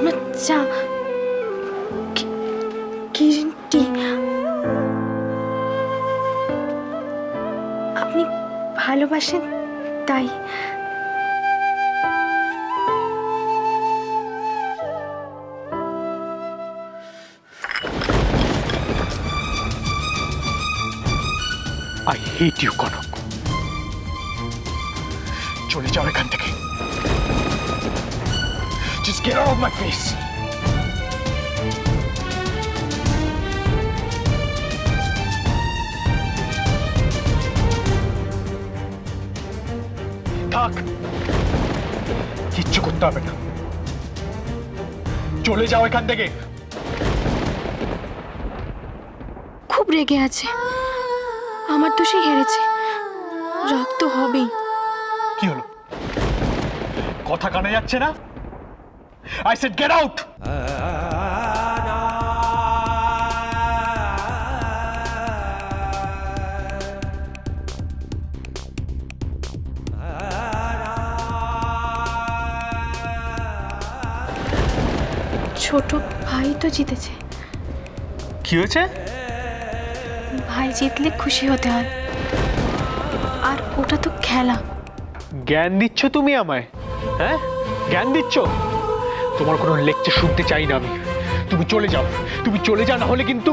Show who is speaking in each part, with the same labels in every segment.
Speaker 1: আপনার চা green tea আপনি ভালোবাসেন তাই।
Speaker 2: আই হেট কনক চলে যাও এখান থেকে। Just get out of my face. থাক। কিচ্ছু করতে হবে না। চলে যাও এখান থেকে।
Speaker 1: খুব রেগে আছে। আমার তো সে হেরেছে। রাগ তো হবেই।
Speaker 2: কি হলো? কথা কানে যাচ্ছে না? আই সেড গেট আউট
Speaker 1: ছোট ভাই তো জিতেছে।
Speaker 2: কি হয়েছে?
Speaker 1: ভাই জিতলে খুশি হতে হয়। আর ওটা তো খেলা।
Speaker 2: জ্ঞান দিচ্ছ তুমি আমায়? হ্যাঁ? জ্ঞান দিচ্ছ? তোমার কোনো লেকচার শুনতে চাই না আমি। তুমি চলে যাও। তুমি চলে যাও, না হলে কিন্তু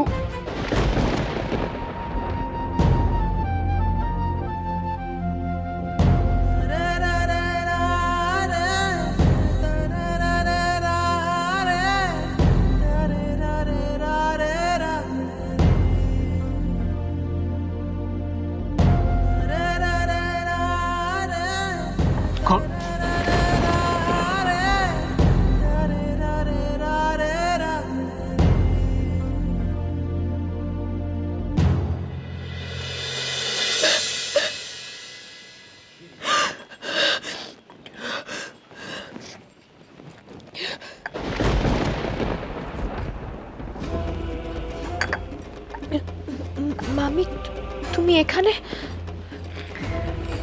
Speaker 1: তুমি এখানে?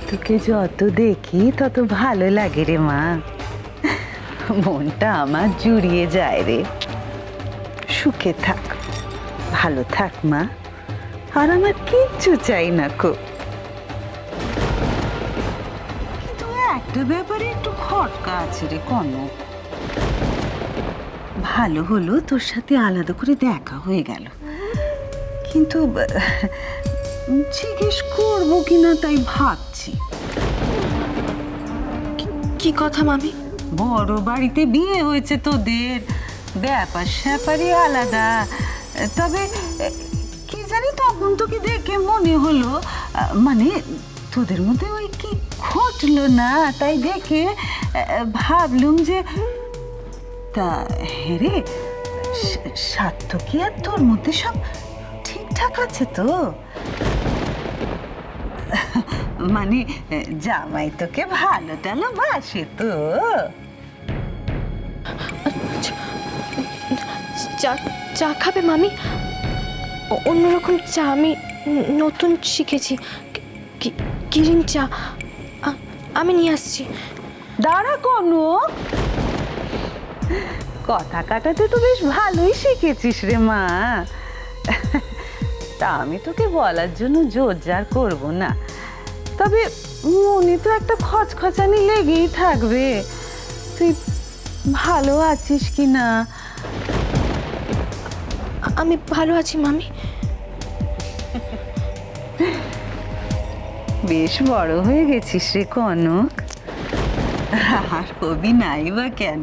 Speaker 3: তোকে যত দেখি তত ভালো লাগে রে মা। মনটা আমার জুড়িয়ে যায় রে। সুখে থাক, ভালো থাক মা। আর আমার কিচ্ছু চাই না কো। একটা ব্যাপারে একটু খটকা আছে রে কনক ভালো হলো তোর সাথে আলাদা করে দেখা হয়ে গেল। কিন্তু জিজ্ঞেস করব কিনা তাই ভাবছি।
Speaker 1: কি কথা মামি?
Speaker 3: বড় বাড়িতে বিয়ে হয়েছে তোদের। ব্যাপার স্যাপারই আলাদা। তবে কি জানি তখন তোকে দেখে মনে হলো মানে তোদের মধ্যে ওই কি ঘটলো না? তাই দেখে ভাবলুম যে তা হেরে স্বার্থ কি আর তোর মধ্যে সব ঠিকঠাক আছে তো? মানে জামাই তোকে ভালো টালো বাসে তো।
Speaker 1: চা চা খাবে মামি? অন্যরকম চা আমি নতুন শিখেছি। কি- গ্রিন চা আমি নিয়ে আসছি।
Speaker 3: দাঁড়া কোনো। কথা কাটাতে তো বেশ ভালোই শিখেছিস রে মা। তা আমি তোকে বলার জন্য জোর জার করব না। তবে মনে তো একটা খচখচানি লেগেই থাকবে। তুই ভালো আছিস কি না?
Speaker 1: আমি ভালো আছি মামি।
Speaker 3: বেশ বড় হয়ে গেছিস রে কনক। আর কবি নাই বা কেন?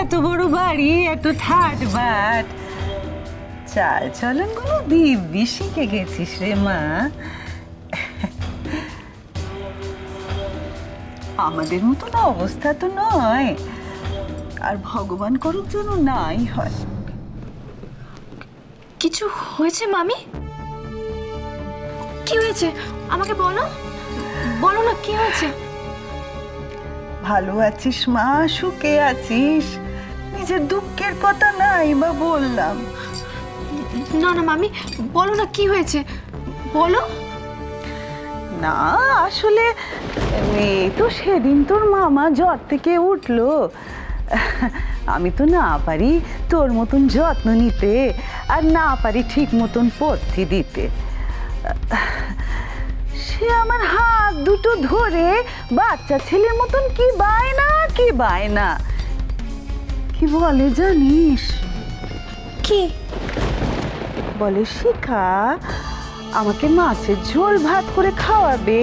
Speaker 3: এত বড় বাড়ি এত ঠাট বাট চাল চলনগুলো দিব্যি শিখে গেছিস রে মা। আমাদের মতন অবস্থা তো নয়। আর ভগবান করুক যেন নাই হয়।
Speaker 1: কিছু হয়েছে মামি? কি হয়েছে? আমাকে বলো। বলো না কি হয়েছে?
Speaker 3: ভালো আছিস মা সুখে আছিস। নিজের দুঃখের কথা নাই বা বললাম।
Speaker 1: না না মামি বলো না কি হয়েছে? বলো।
Speaker 3: না আসলে তো সেদিন তোর মামা জ্বর থেকে উঠল। আমি তো না পারি তোর মতন যত্ন নিতে আর না পারি ঠিক মতন পথ্যি দিতে। সে আমার হাত দুটো ধরে বাচ্চা ছেলের মতন কি বায়না কি বায় না কি বলে জানিস?
Speaker 1: কি?
Speaker 3: বলে শিখা আমাকে মাছের ঝোল ভাত করে খাওয়াবে।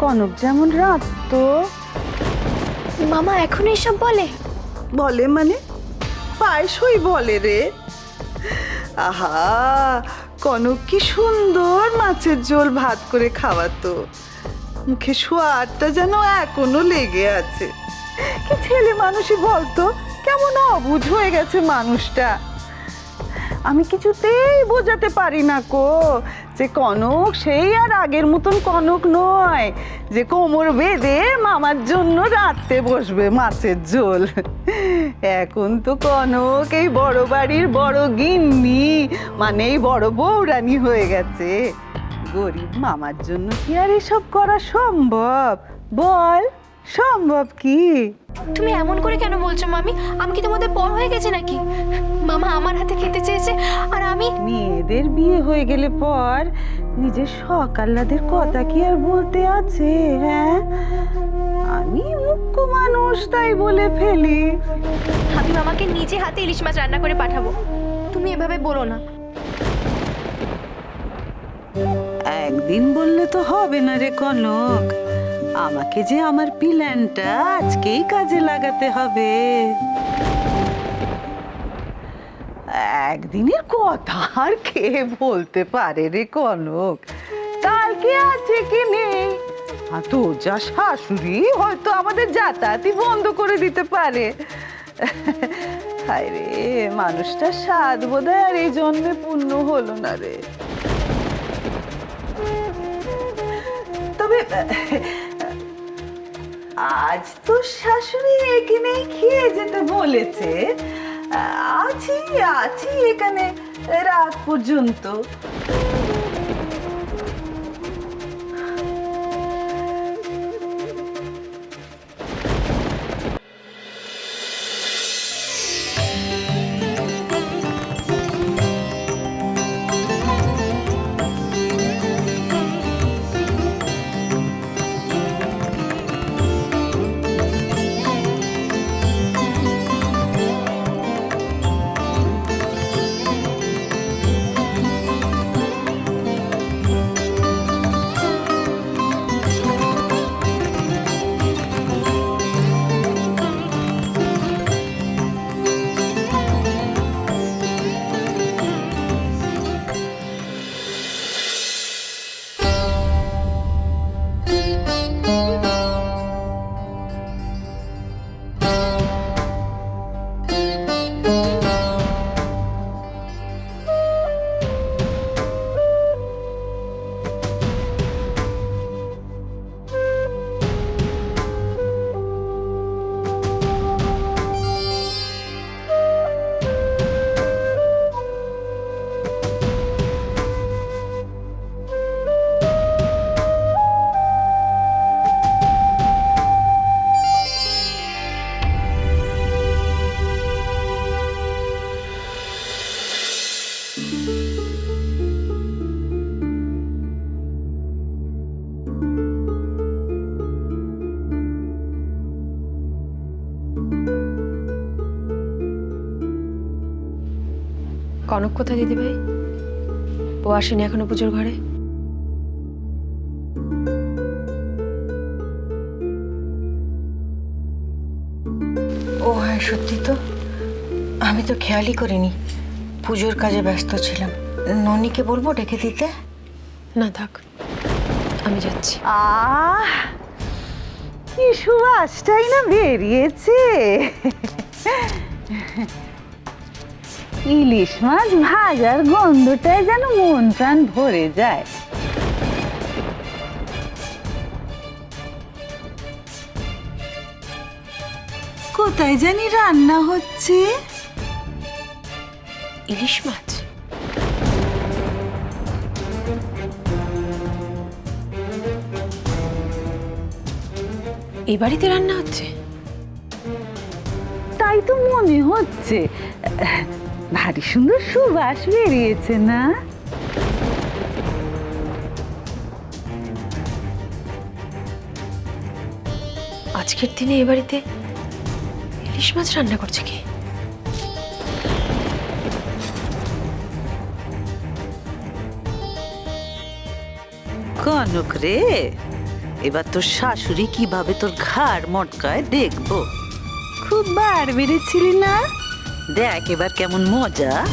Speaker 3: কনক যেমন রাত তো
Speaker 1: মামা এখন এসব বলে?
Speaker 3: বলে মানে? পায়েসই বলে রে। আহা কনক কি সুন্দর মাছের ঝোল ভাত করে খাওয়াতো। মুখে সোয়াদটা যেন এখনও লেগে আছে। কি ছেলে মানুষই বলতো কেমন অবুঝ হয়ে গেছে মানুষটা। আমি কিছুতেই বোঝাতে পারি না কো, যে কনক সেই আর আগের মতন কনক নয়, যে কোমর বেঁধে মামার জন্য রাখতে বসবে মাছের ঝোল। এখন তো কনক এই বড় বাড়ির বড় গিন্নি মানে এই বড় বৌরানি হয়ে গেছে। গরিব মামার জন্য কি আর এসব করা সম্ভব? বল। সম্ভব কি?
Speaker 1: তুমি এমন করে কেন বলছো মামি? আমি কি তোমাদের পর হয়ে গেছে নাকি? মামা আমার হাতে খেতে চেয়েছে আর আমি
Speaker 3: মেয়েদের বিয়ে হয়ে গেলে পর নিজের আহ্লাদের কথা কি আর বলতে আছে হ্যাঁ? আমি মুখ্য মানুষ তাই বলে ফেলি।
Speaker 1: আমি মামাকে নিজে হাতে ইলিশ মাছ রান্না করে পাঠাবো। তুমি এভাবে বলো না।
Speaker 3: একদিন বললে তো হবে না রে কনক। আমাকে যে আমার প্ল্যানটা আজকেই কাজে লাগাতে হবে। একদিনের কথা আর কে বলতে পারে রে কনক? কালকে আছে কি নেই? আর তোর যা শাশুড়ি, হয়তো আমাদের যাতায়াতই বন্ধ করে দিতে পারে। রে মানুষটা স্বাদ বোধ আর এই জন্মে পূর্ণ হলো না রে। তবে আজ তো শাশুড়ি এখানে খেয়ে যেতে বলেছে। আছি আছি এখানে রাত পর্যন্ত।
Speaker 4: কনক কোথায় দিদি ভাই? ও আসেনি এখনও পুজোর ঘরে?
Speaker 5: ও হ্যাঁ সত্যি তো। আমি তো খেয়ালই করিনি। পুজোর কাজে ব্যস্ত ছিলাম। ননিকে বলব ডেকে দিতে?
Speaker 4: না থাক। আমি যাচ্ছি।
Speaker 3: আহ! কি সুবাসটাই না বেরিয়েছে? ইলিশ মাছ ভাজার গন্ধটায় যেন মন প্রাণ ভরে যায়। কোথায় জানি রান্না হচ্ছে?
Speaker 4: ইলিশ মাছ। এই বাড়িতে রান্না হচ্ছে?
Speaker 3: তাই তাই তো মনে হচ্ছে। ভারী সুন্দর সুবাস বেরিয়েছে না?
Speaker 4: আজকের দিনে এ বাড়িতে ইলিশ মাছ রান্না করছে কি?
Speaker 6: কনক রে এবার তোর শাশুড়ি কীভাবে তোর ঘাড় মটকায় দেখব?
Speaker 3: খুব বার বেড়েছিলি না?
Speaker 6: দেখ এবার কেমন মজা।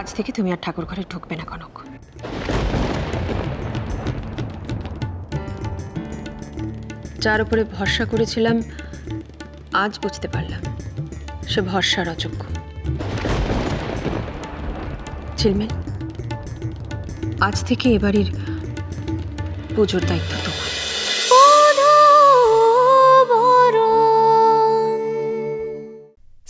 Speaker 4: আজ থেকে তুমি আর ঠাকুর ঘরে ঢুকবে না, কনক। যার উপরে ভরসা করেছিলাম, আজ বুঝতে পারলাম, সে ভরসার অযোগ্য। ঝিলমিল, আজ থেকে এবাড়ির পুজোর দায়িত্ব তোমার।